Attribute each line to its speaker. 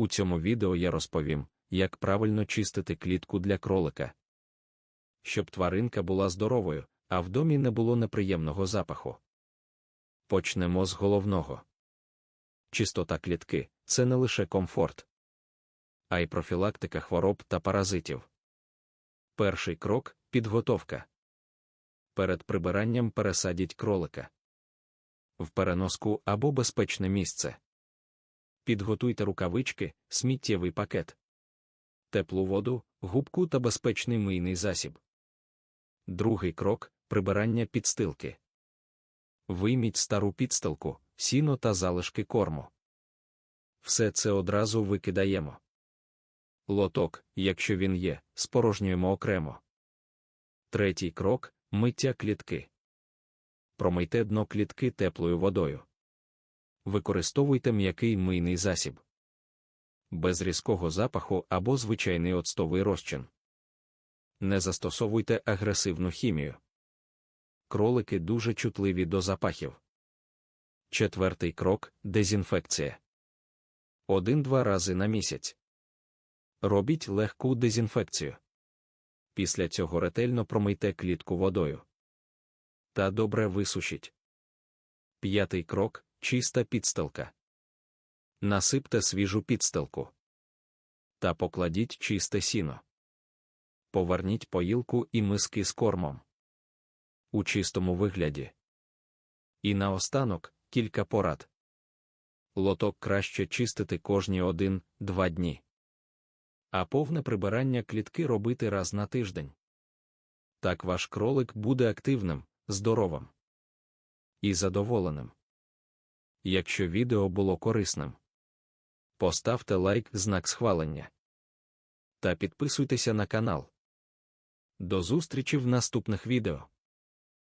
Speaker 1: У цьому відео я розповім, як правильно чистити клітку для кролика. Щоб тваринка була здоровою, а в домі не було неприємного запаху. Почнемо з головного. Чистота клітки це не лише комфорт, а й профілактика хвороб та паразитів. Перший крок підготовка. Перед прибиранням пересадіть кролика в переноску або безпечне місце. Підготуйте рукавички, сміттєвий пакет, теплу воду, губку та безпечний мийний засіб. Другий крок прибирання підстилки. Вийміть стару підстилку, сіно та залишки корму. Все це одразу викидаємо. Лоток, якщо він є, спорожнюємо окремо. Третій крок миття клітки. Промийте дно клітки теплою водою. Використовуйте м'який мийний засіб. Без різкого запаху або звичайний оцтовий розчин. Не застосовуйте агресивну хімію. Кролики дуже чутливі до запахів. Четвертий крок дезінфекція. Один-два рази на місяць. Робіть легку дезінфекцію. Після цього ретельно промийте клітку водою. Та добре висушіть. П'ятий крок чиста підстилка. Насипте свіжу підстилку. Та покладіть чисте сіно. Поверніть поїлку і миски з кормом. У чистому вигляді. І наостанок кілька порад. Лоток краще чистити кожні один-два дні. А повне прибирання клітки робити раз на тиждень. Так ваш кролик буде активним, здоровим і задоволеним. Якщо відео було корисним, поставте лайк знак схвалення та підписуйтеся на канал. До зустрічі в наступних відео.